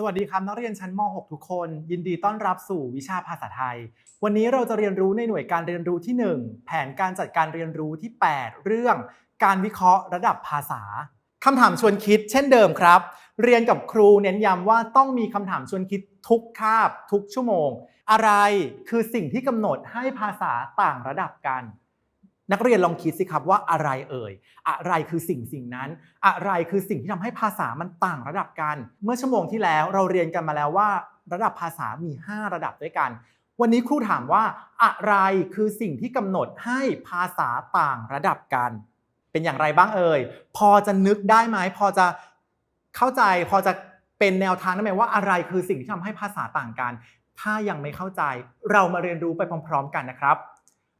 สวัสดีครับนักเรียนชั้นม .6 ทุกคน ยินดีต้อนรับสู่วิชาภาษาไทย วันนี้เราจะเรียนรู้ในหน่วยการเรียนรู้ที่ 1 แผนการจัดการเรียนรู้ที่ 8 เรื่อง การวิเคราะห์ระดับภาษาคำถามชวนคิด เช่นเดิมครับ เรียนกับครูเน้นย้ำว่าต้องมีคำถามชวนคิดทุกคาบ ทุกชั่วโมง อะไรคือสิ่งที่กำหนดให้ภาษาต่างระดับกัน นักเรียนลองคิดสิครับว่าอะไรเอ่ย อะไรคือสิ่งสิ่งนั้น อะไรคือสิ่งที่ทำให้ภาษามันต่างระดับกัน เมื่อชั่วโมงที่แล้วเราเรียนกันมาแล้วว่า ระดับภาษามี 5 ระดับด้วยกัน วันนี้ครูถามว่า อะไรคือสิ่งที่กำหนดให้ภาษาต่างระดับกัน เป็นอย่างไรบ้างเอ่ย พอจะนึกได้ไหมพอจะเข้าใจ พอจะเป็นแนวทางได้ไหมว่าอะไรคือสิ่งที่ทำให้ภาษาต่างกัน ถ้ายังไม่เข้าใจ เรามาเรียนรู้ไปพร้อม ๆ กันนะครับ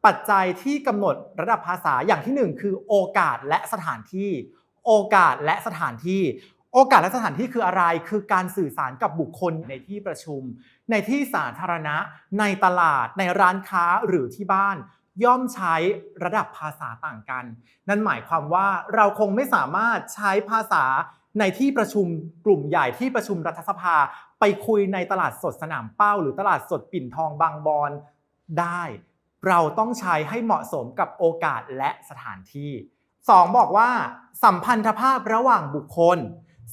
ปัจจัยที่กำหนดระดับภาษาอย่างที่หนึ่งคือโอกาสและสถานที่ โอกาสและสถานที่ โอกาสและสถานที่คืออะไร คือการสื่อสารกับบุคคลในที่ประชุม ในที่สาธารณะ ในตลาด ในร้านค้าหรือที่บ้าน ย่อมใช้ระดับภาษาต่างกัน นั่นหมายความว่าเราคงไม่สามารถใช้ภาษาในที่ประชุมกลุ่มใหญ่ที่ประชุมรัฐสภา ไปคุยในตลาดสดสนามเป้า หรือตลาดสดปิ่นทองบางบอนได้ เราต้องใช้ให้เหมาะสมกับโอกาสและสถานที่ 2 บอกว่า สัมพันธภาพระหว่างบุคคล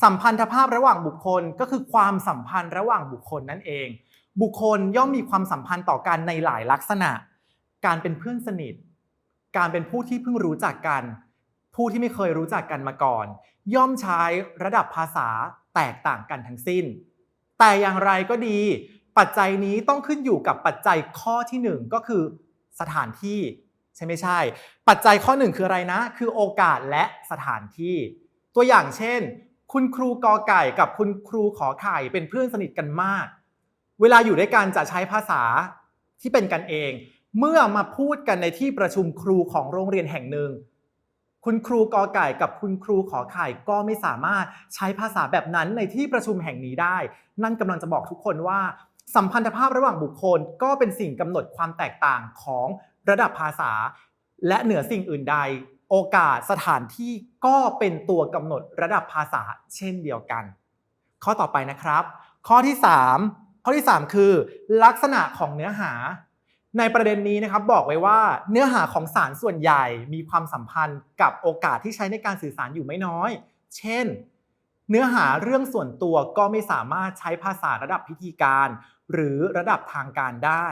สัมพันธภาพระหว่างบุคคลก็คือความสัมพันธ์ระหว่างบุคคลนั่นเอง บุคคลย่อมมีความสัมพันธ์ต่อกันในหลายลักษณะ การเป็นเพื่อนสนิท การเป็นผู้ที่เพิ่งรู้จักกัน ผู้ที่ไม่เคยรู้จักกันมาก่อน ย่อมใช้ระดับภาษาแตกต่างกันทั้งสิ้น แต่อย่างไรก็ดี ปัจจัยนี้ต้องขึ้นอยู่กับปัจจัยข้อที่หนึ่งก็คือ สถานที่ใช่ไม่ใช่ ปัจจัยข้อหนึ่งคืออะไรนะ คือโอกาสและสถานที่ ตัวอย่างเช่น คุณครูกอไก่กับคุณครูขอไข่เป็นเพื่อนสนิทกันมาก เวลาอยู่ด้วยกันจะใช้ภาษาที่เป็นกันเอง เมื่อมาพูดกันในที่ประชุมครูของโรงเรียนแห่งหนึ่ง คุณครูกอไก่กับคุณครูขอไข่ก็ไม่สามารถใช้ภาษาแบบนั้นในที่ประชุมแห่งนี้ได้ นั่นกำลังจะบอกทุกคนว่า สัมพันธภาพระหว่างบุคคลก็เป็นสิ่งกำหนดความแตกต่างของระดับภาษา และเหนือสิ่งอื่นใด โอกาสสถานที่ก็เป็นตัวกำหนดระดับภาษาเช่นเดียวกัน ข้อต่อไปนะครับ ข้อที่ 3 ข้อที่ 3 คือ ลักษณะของเนื้อหา ในประเด็นนี้นะครับบอกไว้ว่าเนื้อหาของสารส่วนใหญ่มีความสัมพันธ์กับโอกาสที่ใช้ในการสื่อสารอยู่ไม่น้อย เช่น เนื้อหาเรื่องส่วนตัวก็ไม่สามารถใช้ภาษาระดับพิธีการ หรือระดับทางการได้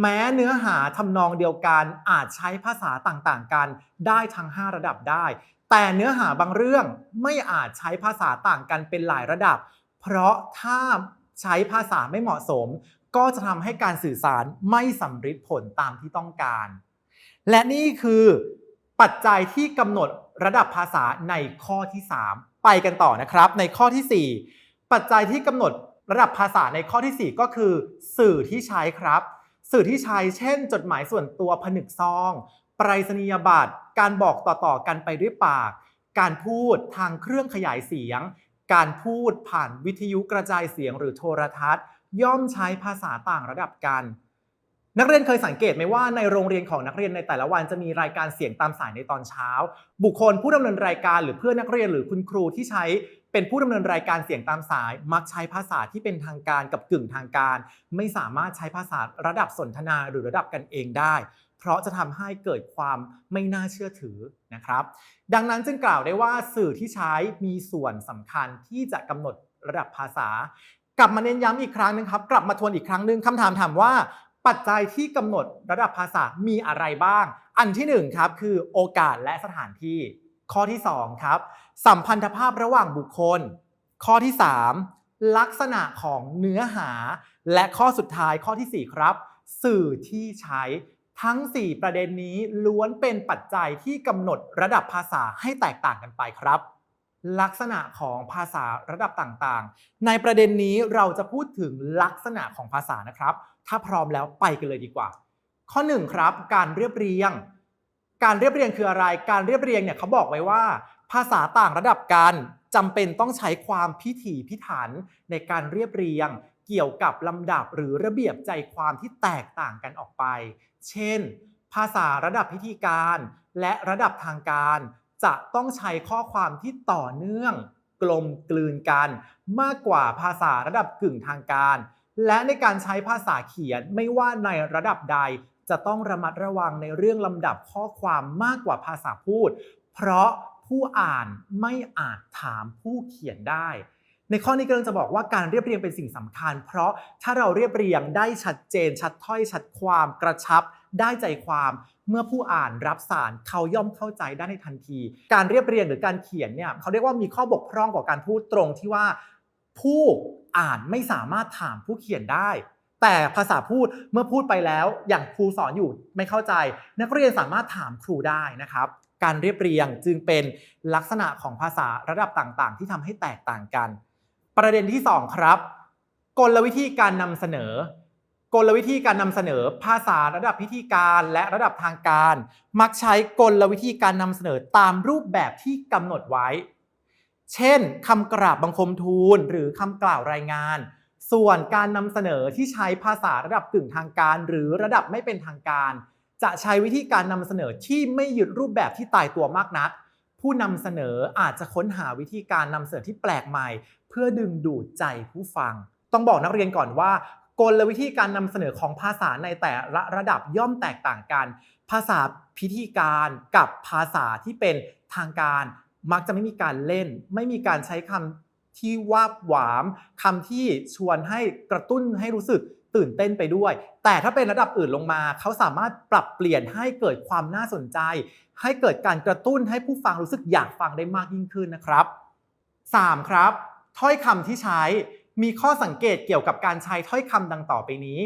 แม้เนื้อหาทำนองเดียวกันอาจใช้ภาษาต่างๆ กันได้ทั้ง 5 ระดับได้ แต่เนื้อหาบางเรื่องไม่อาจใช้ภาษาต่างกันเป็นหลายระดับ เพราะถ้าใช้ภาษาไม่เหมาะสม ก็จะทำให้การสื่อสารไม่สำเร็จผลตามที่ต้องการ และนี่คือปัจจัยที่กำหนดระดับภาษาในข้อที่ 3 ไปกันต่อนะครับ ในข้อที่ 4 ปัจจัยที่กำหนดระดับภาษาในข้อที่ 4 ก็คือ สื่อที่ใช้ครับ สื่อที่ใช้เช่น จดหมายส่วนตัวผนึกซองปรษณียบัตรการบอกต่อๆกันไปด้วยปาก การพูดทางเครื่องขยายเสียง การพูดผ่านวิทยุกระจายเสียงหรือโทรทัศน์ ย่อมใช้ภาษาต่างระดับกัน นักเรียนเคยสังเกตไหมว่าในโรงเรียนของนักเรียนในแต่ละวันจะมีรายการเสียงตามสายในตอนเช้า บุคคลผู้ดำเนินรายการหรือเพื่อนนักเรียนหรือคุณครูที่ใช้เป็นผู้ดำเนินรายการเสียงตามสาย มักใช้ภาษาที่เป็นทางการกับกึ่งทางการ ไม่สามารถใช้ภาษาระดับสนทนาหรือระดับกันเองได้ เพราะจะทำให้เกิดความไม่น่าเชื่อถือนะครับ ดังนั้นจึงกล่าวได้ว่าสื่อที่ใช้มีส่วนสำคัญที่จะกำหนดระดับภาษากลับมาเน้นย้ำอีกครั้งหนึงครับ กลับมาทวนอีกครั้งหนึ่งคำถามถามว่า ปัจจัยที่กำหนดระดับภาษามีอะไรบ้าง อันที่หนึ่งครับคือโอกาสและสถานที่ ข้อที่สองครับสัมพันธภาพระหว่างบุคคล ข้อที่สามลักษณะของเนื้อหา และข้อสุดท้ายข้อที่สี่ครับ สื่อที่ใช้ทั้ง 4 ประเด็นนี้ล้วนเป็นปัจจัยที่กำหนดระดับภาษาให้แตกต่างกันไปครับ ลักษณะของภาษาระดับต่างๆ ในประเด็นนี้เราจะพูดถึงลักษณะของภาษานะครับ ถ้าพร้อมแล้วไปกันเลยดีกว่า ข้อ1ครับการเรียบเรียง การเรียบเรียงคืออะไร การเรียบเรียงเนี่ยเขาบอกไว้ว่า ภาษาต่างระดับกันจำเป็นต้องใช้ความพิถีพิถันในการเรียบเรียง เกี่ยวกับลำดับหรือระเบียบใจความที่แตกต่างกันออกไป เช่น ภาษาระดับพิธีการ และระดับทางการ จะต้องใช้ข้อความที่ต่อเนื่องกกลมกลืนกัน มากกว่าภาษาระดับกึ่งทางการ และในการใช้ภาษาเขียนไม่ว่าในระดับใดจะต้องระมัดระวังในเรื่องลำดับข้อความมากกว่าภาษาพูด เพราะผู้อ่านไม่อาจถามผู้เขียนได้ ในข้อนี้กำลังจะบอกว่าการเรียบเรียงเป็นสิ่งสำคัญ เพราะถ้าเราเรียบเรียงได้ชัดเจน ชัดถ้อยชัดความกระชับ ได้ใจความ เมื่อผู้อ่านรับสารเขาย่อมเข้าใจได้ในทันที การเรียบเรียงหรือการเขียนเนี่ยเขาเรียกว่ามีข้อบกพร่องกว่าการพูดตรงที่ว่าผู้ อ่านไม่สามารถถามผู้เขียนได้ แต่ภาษาพูดเมื่อพูดไปแล้วอย่างครูสอนอยู่ไม่เข้าใจ นักเรียนสามารถถามครูได้นะครับ การเรียบเรียงจึงเป็นลักษณะของภาษาระดับต่างๆ ที่ทำให้แตกต่างกัน ประเด็นที่ 2 ครับ กลวิธีการนำเสนอกลวิธีการนำเสนอภาษาระดับพิธีการและระดับทางการ มักใช้กลวิธีการนำเสนอตามรูปแบบที่กำหนดไว้ เช่นคำกราบบังคมทูลหรือคำกล่าวรายงาน ส่วนการนำเสนอที่ใช้ภาษาระดับกึ่งทางการ หรือระดับไม่เป็นทางการ จะใช้วิธีการนำเสนอที่ไม่ยึดรูปแบบที่ตายตัวมากนัก ผู้นำเสนออาจจะค้นหาวิธีการนำเสนอที่แปลกใหม่ เพื่อดึงดูดใจผู้ฟัง ต้องบอกนักเรียนก่อนว่ากลวิธีการนำเสนอของภาษาในแต่ละระดับย่อมแตกต่างกัน ภาษาพิธีการกับภาษาที่เป็นทางการ มักจะไม่มีการเล่น ไม่มีการใช้คำที่วาบหวามคำที่ชวนให้กระตุ้นให้รู้สึกตื่นเต้นไปด้วย แต่ถ้าเป็นระดับอื่นลงมา เขาสามารถปรับเปลี่ยนให้เกิดความน่าสนใจ ให้เกิดการกระตุ้นให้ผู้ฟังรู้สึกอยากฟังได้มากยิ่งขึ้นนะครับ 3. ครับ ถ้อยคำที่ใช้มีข้อสังเกตเกี่ยวกับการใช้ถ้อยคำดังต่อไปนี้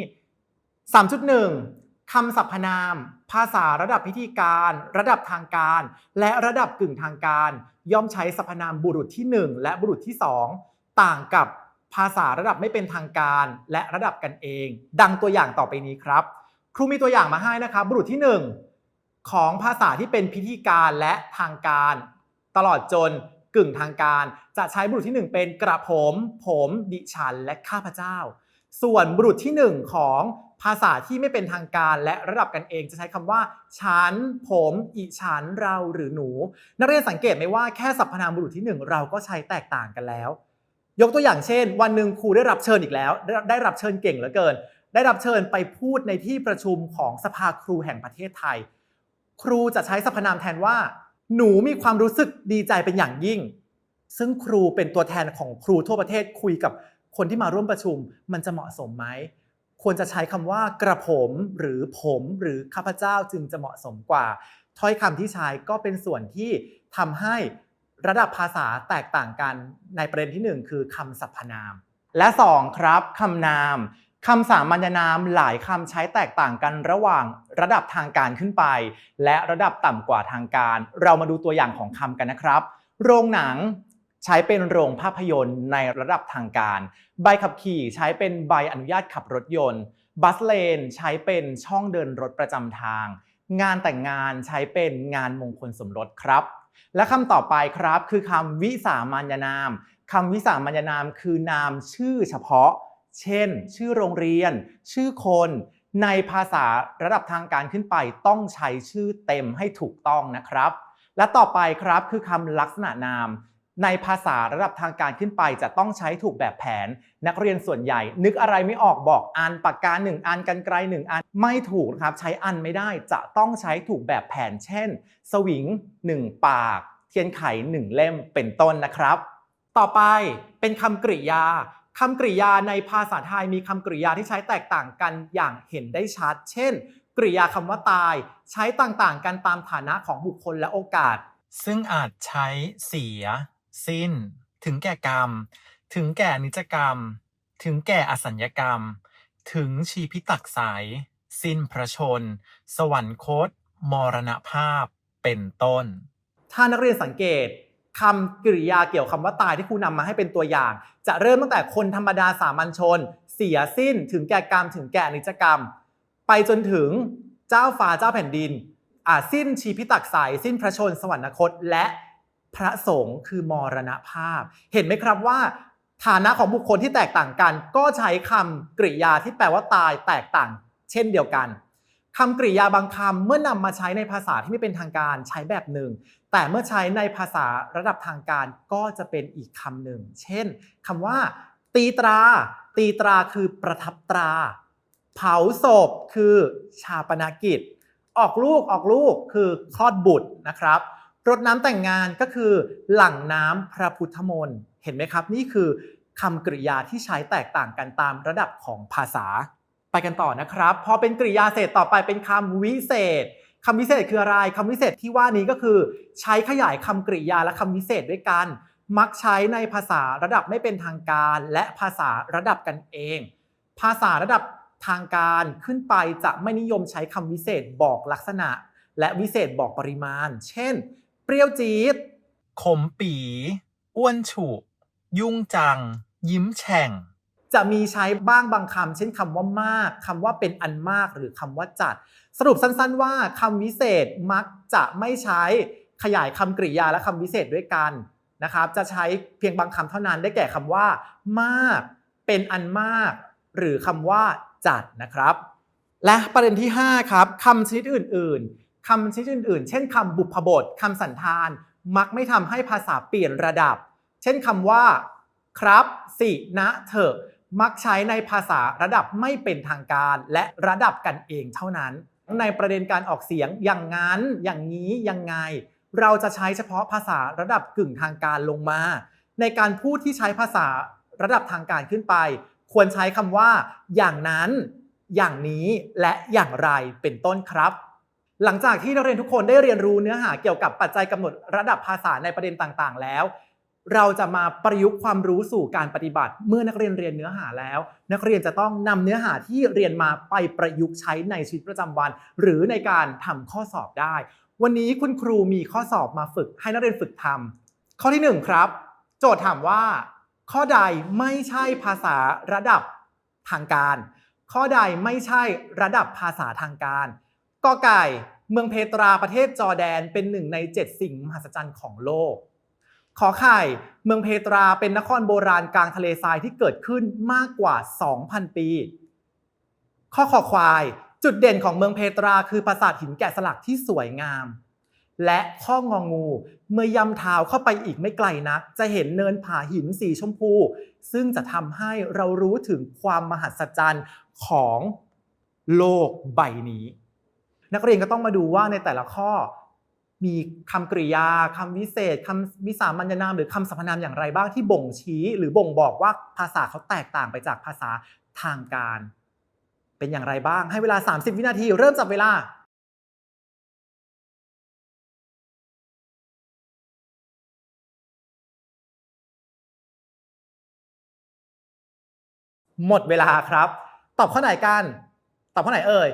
3.1 คำสรรพนาม ภาษาระดับพิธีการ ระดับทางการ และระดับกึ่งทางการ ย่อมใช้สรรพนามบุรุษที่ 1 และบุรุษที่ 2 ต่างกับภาษาระดับไม่เป็นทางการ และระดับกันเอง ดังตัวอย่างต่อไปนี้ครับ ครูมีตัวอย่างมาให้นะครับ บุรุษที่ 1 ของภาษาที่เป็นพิธีการและทางการ ตลอดจนกึ่งทางการ จะใช้บุรุษที่ 1 เป็นกระผม ผม ดิฉัน และข้าพเจ้า ส่วนบุรุษที่ 1 ของ ภาษาที่ไม่เป็นทางการและระดับกันเองจะใช้คำว่าฉัน ผมอิฉัน เราหรือหนู นักเรียนสังเกตไหมว่าแค่สรรพนามบุรุษที่ 1 เราก็ใช้แตกต่างกันแล้ว ยกตัวอย่างเช่น วันหนึ่งครูได้รับเชิญอีกแล้วได้ได้รับเชิญเก่งเหลือเกิน ได้รับเชิญไปพูดในที่ประชุมของสภาครูแห่งประเทศไทย ครูจะใช้สรรพนามแทนว่า หนูมีความรู้สึกดีใจเป็นอย่างยิ่ง ซึ่งครูเป็นตัวแทนของครูทั่วประเทศคุยกับคนที่มาร่วมประชุมมันจะเหมาะสมไหม ควรจะใช้คำว่ากระผมหรือผมหรือข้าพเจ้าจึงจะเหมาะสมกว่า ถ้อยคำที่ใช้ก็เป็นส่วนที่ทำให้ระดับภาษาแตกต่างกันในประเด็นที่ 1 คือคำสรรพนาม และ 2 ครับคำนามคำสามัญนามหลายคำใช้แตกต่างกันระหว่างระดับทางการขึ้นไป และระดับต่ำกว่าทางการ เรามาดูตัวอย่างของคำกันนะครับ โรงหนัง ใช้เป็นโรงภาพยนตร์ในระดับทางการ ใบขับขี่ใช้เป็นใบอนุญาตขับรถยนต์ บัสเลน ใช้เป็นช่องเดินรถประจำทาง งานแต่งงานใช้เป็นงานมงคลสมรสครับ และคำต่อไปครับคือคำวิสามัญนามคำวิสามัญนามคือนามชื่อเฉพาะ เช่น ชื่อโรงเรียน ชื่อคน ในภาษาระดับทางการขึ้นไปต้องใช้ชื่อเต็มให้ถูกต้องนะครับ และต่อไปครับคือคำลักษณะนาม ในภาษาระดับทางการขึ้นไปจะต้องใช้ถูกแบบแผน นักเรียนส่วนใหญ่ นึกอะไรไม่ออกบอกอันปากกาหนึ่งอันกันไกลหนึ่งอันไม่ถูกนะครับ ใช้อันไม่ได้จะต้องใช้ถูกแบบแผน เช่น สวิงหนึ่งปาก เทียนไขหนึ่งเล่มเป็นต้นนะครับ ต่อไปเป็นคำกริยาคำกริยาในภาษาไทยมีคำกริยาที่ใช้แตกต่างกันอย่างเห็นได้ชัด เช่น กริยาคำว่าตาย ใช้ต่างๆ กันตามฐานะของบุคคลและโอกาส ซึ่งอาจใช้เสีย สิ้น ถึงแก่กรรม ถึงแก่นิจกรรม ถึงแก่อสัญญกรรม ถึงชีพิตักสาย สิ้นพระชน สวรรคต มรณภาพ เป็นต้น ถ้านักเรียนสังเกตคำกริยาเกี่ยวคำว่าตายที่ครูนำมาให้เป็นตัวอย่าง จะเริ่มตั้งแต่คนธรรมดาสามัญชน เสียสิ้น ถึงแก่กรรม ถึงแก่นิจกรรม ไปจนถึงเจ้าฟ้าเจ้าแผ่นดินอ่าสิ้นชีพิตักสายสิ้นพระชนสวรรคตและ พระสงฆ์คือมรณภาพ เห็นไหมครับว่า ฐานะของบุคคลที่แตกต่างกัน ก็ใช้คำกริยาที่แปลว่าตายแตกต่าง เช่นเดียวกันคำกริยาบางคำเมื่อนำมาใช้ในภาษาที่ไม่เป็นทางการใช้แบบหนึ่ง แต่เมื่อใช้ในภาษาระดับทางการก็จะเป็นอีกคำหนึ่ง เช่นคำว่า ตีตรา ตีตราคือประทับตรา เผาศพคือชาปนกิจ ออกลูกออกลูกคือคลอดบุตรนะครับ รดน้ำแต่งงานก็คือ หลั่งน้ำพระพุทธมนต์เห็นไหมครับ นี่คือคำกริยาที่ใช้แตกต่างกันตามระดับของภาษา ไปกันต่อนะครับ พอเป็นกริยาเศษต่อไปเป็นคำวิเศษคำวิเศษคืออะไรคำวิเศษที่ว่านี้ก็คือ ใช้ขยายคำกริยาและคำวิเศษด้วยกัน มักใช้ในภาษาระดับไม่เป็นทางการ และภาษาระดับกันเอง ภาษาระดับทางการขึ้นไปจะไม่นิยมใช้คำวิเศษบอกลักษณะ และวิเศษบอกปริมาณ เช่น เปรี้ยวจี๊ด ขมปีอ้วนฉุ ยุ่งจัง ยิ้มแฉ่ง จะมีใช้บ้างบางคำเช่นคำว่ามากคำว่าเป็นอันมากหรือคำว่าจัด สรุปสั้นๆว่าคำวิเศษมักจะไม่ใช้ขยายคำกริยาและคำวิเศษด้วยกันนะครับ จะใช้เพียงบางคำเท่านั้นได้แก่คำว่า มาก เป็นอันมาก หรือคำว่าจัดนะครับ และประเด็นที่ 5 ครับคำชนิดอื่น ๆ คำชนิดอื่นๆ เช่นคำบุพบทคำสันธาน มักไม่ทำให้ภาษาเปลี่ยนระดับ เช่นคำว่า ครับ สินะเถอะมักใช้ในภาษาระดับไม่เป็นทางการ และระดับกันเองเท่านั้น ในประเด็นการออกเสียงอย่างนั้น อย่างนี้ยังไง เราจะใช้เฉพาะภาษาระดับกึ่งทางการลงมา ในการพูดที่ใช้ภาษาระดับทางการขึ้นไป ควรใช้คำว่า อย่างนั้น อย่างนี้และอย่างไรเป็นต้นครับ หลังจากที่นักเรียนทุกคนได้เรียนรู้เนื้อหาเกี่ยวกับปัจจัยกำหนดระดับภาษาในประเด็นต่างๆ แล้ว เราจะมาประยุกต์ความรู้สู่การปฏิบัติ เมื่อนักเรียนเรียนเนื้อหาแล้ว นักเรียนจะต้องนำเนื้อหาที่เรียนมาไปประยุกต์ใช้ในชีวิตประจำวัน หรือในการทำข้อสอบได้ วันนี้คุณครูมีข้อสอบมาฝึกให้นักเรียนฝึกทำข้อที่หนึ่งครับ โจทย์ถามว่า ข้อใดไม่ใช่ภาษาระดับทางการ ข้อใดไม่ใช่ระดับภาษาทางการ กอไก่ เมืองเพตราประเทศจอร์แดนเป็นหนึ่งใน 7 สิ่งมหัศจรรย์ของโลก ขอไข่ เมืองเพตราเป็นนครโบราณกลางทะเลทรายที่เกิดขึ้นมากกว่า 2,000 ปี ข้อขอควาย จุดเด่นของเมืองเพตราคือปราสาทหินแกะสลักที่สวยงาม และข้ององู เมื่อย่ำเท้าเข้าไปอีกไม่ไกลนัก จะเห็นเนินผาหินสีชมพู ซึ่งจะทำให้เรารู้ถึงความมหัศจรรย์ของโลกใบนี้ นักเรียนก็ต้องมาดูว่าในแต่ละข้อ มีคำกริยาคำวิเศษคำวิสามัญนาม หรือคำสรรพนามอย่างไรบ้างที่บ่งชี้ หรือบ่งบอกว่าภาษาเขาแตกต่างไปจากภาษาทางการ เป็นอย่างไรบ้าง ให้เวลา 30 วินาที เริ่มจับเวลาหมดเวลาครับ ตอบข้อไหนกัน ตอบข้อไหนเอ่ย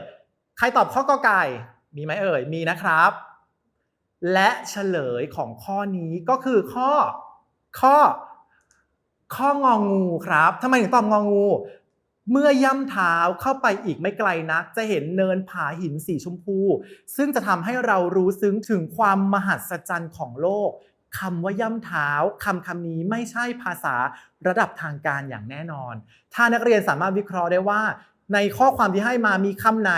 ใครตอบข้อกอไก่ มีไหมเอ่ย มีนะครับ และเฉลยของข้อนี้ก็คือข้อข้อ ข้ององูครับทำไมถึงตอบงองู เมื่อย่ำเท้าเข้าไปอีกไม่ไกลนัก จะเห็นเนินผาหินสีชมพู ซึ่งจะทำให้เรารู้ซึ้งถึงความมหัศจรรย์ของโลกคำว่าย่ำเท้าคำคำนี้ไม่ใช่ภาษาระดับทางการอย่างแน่นอน ถ้านักเรียนสามารถวิเคราะห์ได้ว่า ในข้อความที่ให้มามีคำไหน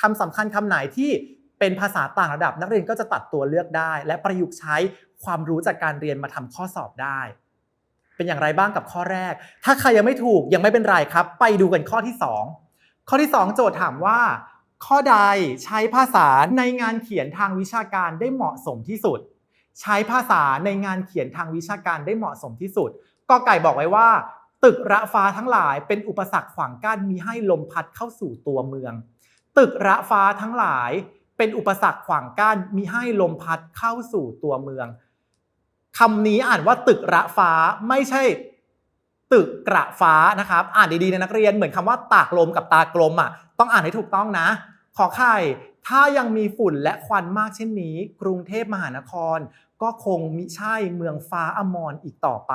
คำสำคัญคำไหนที่เป็นภาษาต่างระดับ นักเรียนก็จะตัดตัวเลือกได้ และประยุกต์ใช้ความรู้จากการเรียนมาทำข้อสอบได้ เป็นอย่างไรบ้างกับข้อแรก ถ้าใครยังไม่ถูกยังไม่เป็นไรครับ ไปดูกันข้อที่ 2 ข้อที่ 2 โจทย์ถามว่า ข้อใดใช้ภาษาในงานเขียนทางวิชาการได้เหมาะสมที่สุด ใช้ภาษาในงานเขียนทางวิชาการได้เหมาะสมที่สุดกอไก่บอกไว้ว่า ตึกระฟ้าทั้งหลายเป็นอุปสรรคขวางกั้นมีให้ลมพัดเข้าสู่ตัวเมือง ตึกระฟ้าทั้งหลายเป็นอุปสรรคขวางกั้นมีให้ลมพัดเข้าสู่ตัวเมืองคำนี้อ่านว่าตึกระฟ้าไม่ใช่ ตึกกระฟ้านะครับ อ่านดีๆนะนักเรียนเหมือนคำว่าตากลมกับตากลมอะต้องอ่านให้ถูกต้องนะ ขอไข่ถ้ายังมีฝุ่นและควันมากเช่นนี้ กรุงเทพมหานคร ก็คงมิใช่เมืองฟ้าอมรอีกต่อไป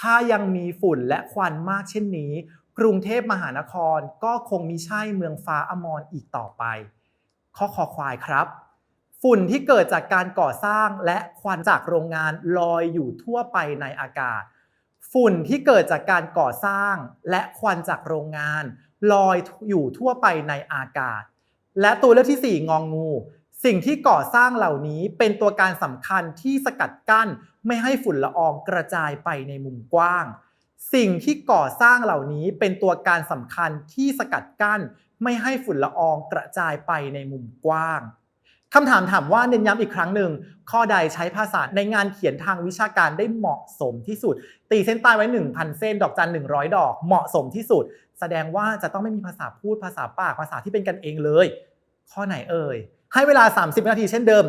ถ้ายังมีฝุ่นและควันมากเช่นนี้ กรุงเทพมหานครก็คงมิใช่เมืองฟ้าอมรอีกต่อไป ข้อคอควายครับ ฝุ่นที่เกิดจากการก่อสร้างและควันจากโรงงานลอยอยู่ทั่วไปในอากาศ ฝุ่นที่เกิดจากการก่อสร้างและควันจากโรงงาน ลอยอยู่ทั่วไปในอากาศ และตัวเลือกที่ 4 งองงู สิ่งที่ก่อสร้างเหล่านี้เป็นตัวการสำคัญที่สกัดกั้น ไม่ให้ฝุ่นละอองกระจายไปในมุมกว้าง สิ่งที่ก่อสร้างเหล่านี้เป็นตัวการสำคัญที่สกัดกั้น ไม่ให้ฝุ่นละอองกระจายไปในมุมกว้างคำถามถามว่าเน้นย้ำอีกครั้งหนึ่ง ข้อใดใช้ภาษาในงานเขียนทางวิชาการได้เหมาะสมที่สุด ตีเส้นใต้ไว้ 1,000 เส้น ดอกจัน 100 ดอก เหมาะสมที่สุด แสดงว่าจะต้องไม่มีภาษาพูดภาษาปากภาษาที่เป็นกันเองเลย ข้อไหนเอ่ย ให้เวลา 30 นาทีเช่นเดิม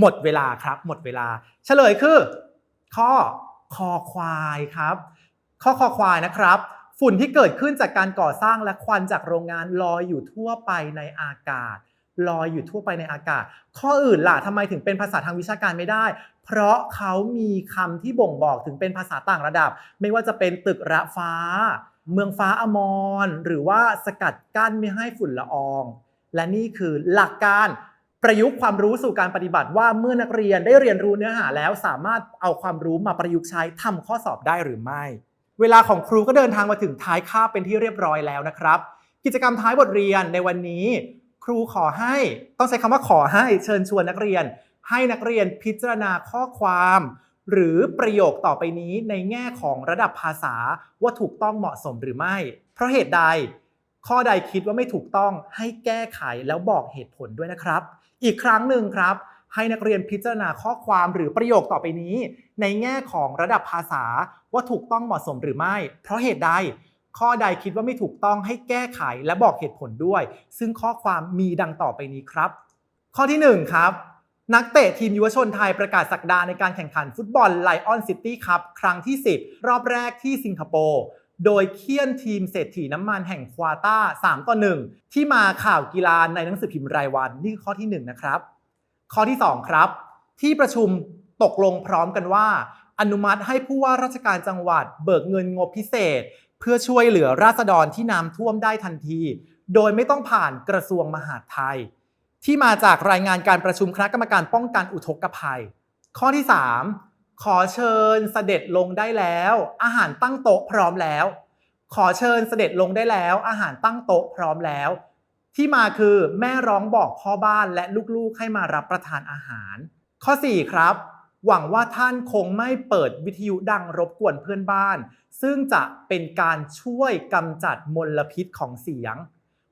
หมดเวลาครับ หมดเวลา เฉลยคือ ข้อคอควายครับ ข้อคอควายนะครับ ฝุ่นที่เกิดขึ้นจากการก่อสร้างและควันจากโรงงานลอยอยู่ทั่วไปในอากาศลอยอยู่ทั่วไปในอากาศ ข้ออื่นล่ะทำไมถึงเป็นภาษาทางวิชาการไม่ได้ เพราะเขามีคำที่บ่งบอกถึงเป็นภาษาต่างระดับ ไม่ว่าจะเป็นตึกระฟ้า เมืองฟ้าอมร หรือว่าสกัดกั้นไม่ให้ฝุ่นละออง และนี่คือหลักการ ประยุกต์ความรู้สู่การปฏิบัติว่าเมื่อนักเรียนได้เรียนรู้เนื้อหาแล้วสามารถเอาความรู้มาประยุกต์ใช้ทำข้อสอบได้หรือไม่ เวลาของครูก็เดินทางมาถึงท้ายคาบเป็นที่เรียบร้อยแล้วนะครับ กิจกรรมท้ายบทเรียนในวันนี้ ครูขอให้ต้องใช้คำว่าขอให้เชิญชวนนักเรียน ให้นักเรียนพิจารณาข้อความ หรือประโยคต่อไปนี้ในแง่ของระดับภาษาว่าถูกต้องเหมาะสมหรือไม่ เพราะเหตุใด ข้อใดคิดว่าไม่ถูกต้องให้แก้ไขแล้วบอกเหตุผลด้วยนะครับ อีกครั้งหนึ่งครับ ให้นักเรียนพิจารณาข้อความหรือประโยคต่อไปนี้ ในแง่ของระดับภาษาว่าถูกต้องเหมาะสมหรือไม่ เพราะเหตุใด ข้อใดคิดว่าไม่ถูกต้องให้แก้ไขและบอกเหตุผลด้วย ซึ่งข้อความมีดังต่อไปนี้ครับ ข้อที่ 1 ครับนักเตะทีมยุวชนไทยประกาศสักดาในการแข่งขันฟุตบอลไลออนซิตี้ครับครั้งที่ 10 รอบแรกที่สิงคโปร์ โดยเคี่ยนทีมเศรษฐีน้ำมันแห่งควาต้า 3 ต่อ 1 ที่มาข่าวกีฬาในหนังสือพิมพ์รายวันนี่คือข้อที่ 1 นะครับ ข้อที่ 2 ครับ ที่ประชุมตกลงพร้อมกันว่า อนุมัติให้ผู้ว่าราชการจังหวัด เบิกเงินงบพิเศษ เพื่อช่วยเหลือราษฎรที่น้ำท่วมได้ทันที โดยไม่ต้องผ่านกระทรวงมหาดไทย ที่มาจากรายงานการประชุมคณะกรรมการป้องกันอุทกภัย ข้อที่ 3 ขอเชิญเสด็จลงได้แล้ว อาหารตั้งโต๊ะพร้อมแล้ว ขอเชิญเสด็จลงได้แล้ว อาหารตั้งโต๊ะพร้อมแล้ว ที่มาคือแม่ร้องบอกพ่อบ้านและลูกๆให้มารับประทานอาหาร ข้อ 4 ครับ หวังว่าท่านคงไม่เปิดวิทยุดังรบกวนเพื่อนบ้าน ซึ่งจะเป็นการช่วยกำจัดมลพิษของเสียง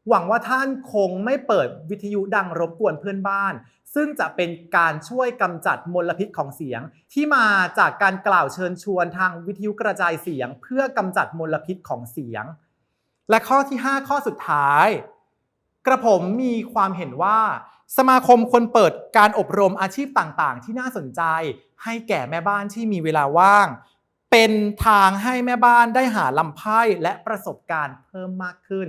หวังว่าท่านคงไม่เปิดวิทยุดังรบกวนเพื่อนบ้าน ซึ่งจะเป็นการช่วยกำจัดมลพิษของเสียง ที่มาจากการกล่าวเชิญชวนทางวิทยุกระจายเสียง เพื่อกำจัดมลพิษของเสียง และข้อที่ 5 ข้อสุดท้าย กระผมมีความเห็นว่า สมาคมควรเปิดการอบรมอาชีพต่างๆ ที่น่าสนใจ ให้แก่แม่บ้านที่มีเวลาว่าง เป็นทางให้แม่บ้านได้หาลำไพ่และประสบการณ์เพิ่มมากขึ้น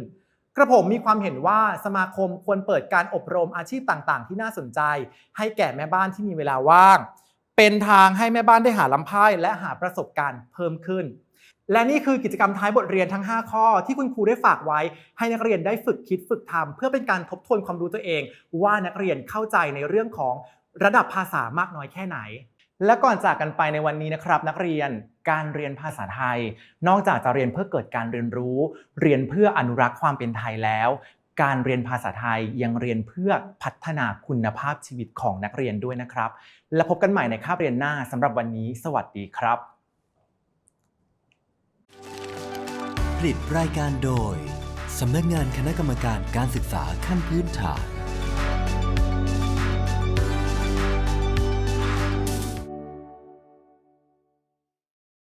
กระผมมีความเห็นว่าสมาคมควรเปิดการอบรมอาชีพต่างๆ ที่น่าสนใจ ให้แก่แม่บ้านที่มีเวลาว่าง เป็นทางให้แม่บ้านได้หาลำไพ่และหาประสบการณ์เพิ่มขึ้น และนี่คือกิจกรรมท้ายบทเรียนทั้ง 5 ข้อ ที่คุณครูได้ฝากไว้ ให้นักเรียนได้ฝึกคิดฝึกทำเพื่อเป็นการทบทวนความรู้ตัวเอง ว่านักเรียนเข้าใจในเรื่องของระดับภาษามากน้อยแค่ไหน และก่อนจากกันไปในวันนี้นะครับ นักเรียนการเรียนภาษาไทย นอกจากจะเรียนเพื่อเกิดการเรียนรู้ เรียนเพื่ออนุรักษ์ความเป็นไทยแล้ว การเรียนภาษาไทยยังเรียนเพื่อพัฒนาคุณภาพชีวิตของนักเรียนด้วยนะครับ และพบกันใหม่ในคาบเรียนหน้าสำหรับวันนี้ สวัสดีครับ ผลิตรายการโดยสำนักงานคณะกรรมการการศึกษาขั้นพื้นฐาน